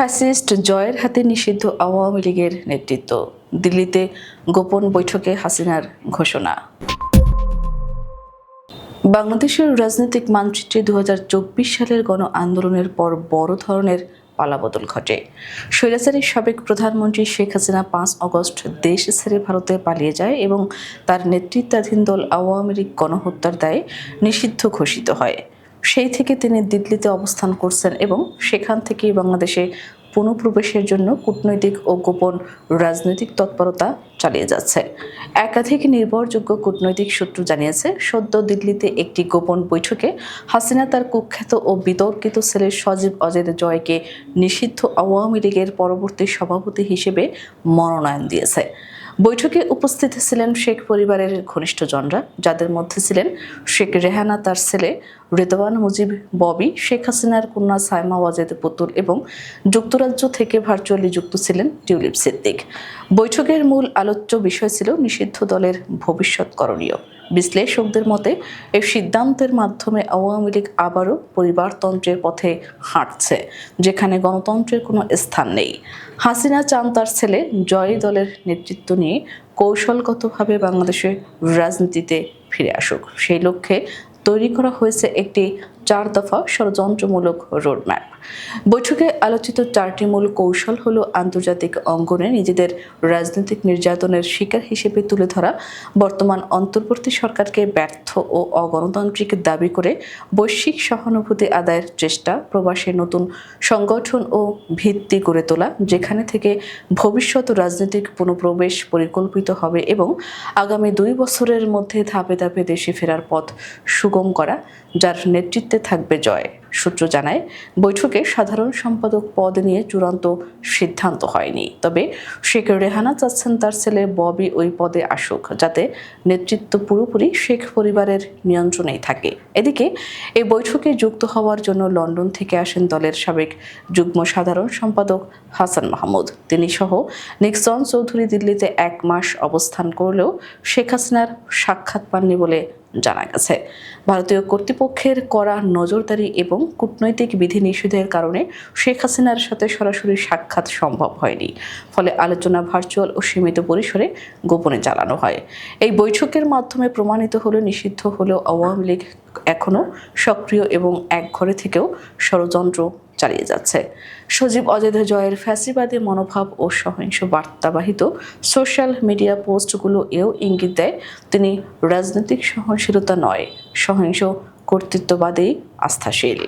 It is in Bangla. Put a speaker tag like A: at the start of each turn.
A: ফ্যাসিস্ট জয়ের হাতে নিষিদ্ধ আওয়ামী লীগের নেতৃত্ব, দিল্লিতে গোপন বৈঠকে হাসিনার ঘোষণা। বাংলাদেশের রাজনৈতিক মানচিত্রে দু হাজার চব্বিশ সালের গণ আন্দোলনের পর বড় ধরনের পালাবদল ঘটে। স্বৈরাচারী সাবেক প্রধানমন্ত্রী শেখ হাসিনা পাঁচ অগস্ট দেশ ছেড়ে ভারতে পালিয়ে যায় এবং তার নেতৃত্বাধীন দল আওয়ামী লীগ গণহত্যার দায়ে নিষিদ্ধ ঘোষিত হয়। সেই থেকে তিনি দিল্লিতে অবস্থান করছেন এবং সেখান থেকেই বাংলাদেশে পুনঃপ্রবেশের জন্য কূটনৈতিক ও গোপন রাজনৈতিক তৎপরতা চালিয়ে যাচ্ছে। একাধিক নির্ভরযোগ্য কূটনৈতিক সূত্র জানিয়েছে, সদ্য দিল্লিতে একটি গোপন বৈঠকে হাসিনা তার কুখ্যাত ও বিতর্কিত ছেলে সজীব অজেদ জয়কে নিষিদ্ধ আওয়ামী লীগের পরবর্তী সভাপতি হিসেবে মনোনয়ন দিয়েছে। বৈঠকে উপস্থিত ছিলেন শেখ পরিবারের ঘনিষ্ঠজনরা যাদের মধ্যে ছিলেন শেখ রেহানা, তার ছেলে রেদওয়ান মুজিব, ববি, শেখ হাসিনার কন্যা সাইমা ওয়াজেদ পুতুল এবং যুক্তরাজ্য থেকে ভার্চুয়ালি যুক্ত ছিলেন টিউলিপ সিদ্দিক। বৈঠকের মূল আলোচ্য বিষয় ছিল নিষিদ্ধ দলের ভবিষ্যৎ করণীয়। বিশ্লেষকদের মতে এই সিদ্ধান্তের মাধ্যমে আওয়ামী লীগ আবারও পরিবারতন্ত্রের পথে হাঁটছে, যেখানে গণতন্ত্রের কোনো স্থান নেই। হাসিনা চান তার ছেলে জয় দলের নেতৃত্ব নিয়ে কৌশলগতভাবে বাংলাদেশের রাজনীতিতে ফিরে আসুক। সেই লক্ষ্যে তৈরি করা হয়েছে একটি চার দফা ষড়যন্ত্রমূলক রোডম্যাপ বৈঠকে আলোচিত চারটি মূল কৌশল হল আন্তর্জাতিক অঙ্গনে নিজেদের রাজনৈতিক নির্যাতনের শিকার হিসেবে তুলে ধরা, বর্তমান অন্তর্বর্তী সরকারকে ব্যর্থ ও অগণতান্ত্রিক দাবি করে বৈশ্বিক সহানুভূতি আদায়ের চেষ্টা, প্রবাসে নতুন সংগঠন ও ভিত্তি গড়ে তোলা, যেখানে থেকে ভবিষ্যৎ রাজনৈতিক পুনঃপ্রবেশ পরিকল্পিত হবে এবং আগামী দুই বছরের মধ্যে ধাপে ধাপে দেশে ফেরার পথ সুগম করা, যার নেতৃত্বে থাকবে জয়, সূত্র জানায়। বৈঠকে সাধারণ সম্পাদক পদ নিয়ে চূড়ান্ত সিদ্ধান্ত হয়নি। তবে শেখ রেহানা চাচ্ছেন তার ছেলে ববি ওই পদে আসুক, যাতে নেতৃত্ব পুরোপুরি শেখ পরিবারের নিয়ন্ত্রণেই থাকে। এদিকে, এই বৈঠকে যুক্ত হওয়ার জন্য লন্ডন থেকে আসেন দলের সাবেক যুগ্ম সাধারণ সম্পাদক হাসান মাহমুদ। তিনি সহ নিক্সন চৌধুরী দিল্লিতে এক মাস অবস্থান করলেও শেখ হাসিনার সাক্ষাৎ পাননি বলে জানা গেছে। ভারতীয় কর্তৃপক্ষের কড়া নজরদারি এবং কূটনৈতিক বিধিনিষেধের কারণে শেখ হাসিনার সাথে সরাসরি সাক্ষাৎ সম্ভব হয়নি। ফলে আলোচনা ভার্চুয়াল ও সীমিত পরিসরে গোপনে চালানো হয়। এই বৈঠকের মাধ্যমে প্রমাণিত হলো, নিষিদ্ধ হলেও আওয়ামী লীগ এখনও সক্রিয় এবং একঘরে থেকেও ষড়যন্ত্র চালিয়ে যাচ্ছে। সজীব অজেদ জয়ের ফ্যাসিবাদী মনোভাব ও সহিংস বার্তাবাহিত সোশ্যাল মিডিয়া পোস্টগুলো এও ইঙ্গিত দেয়, তিনি রাজনৈতিক সহনশীলতা নয়, সহিংস কর্তৃত্ববাদেই আস্থাশীল।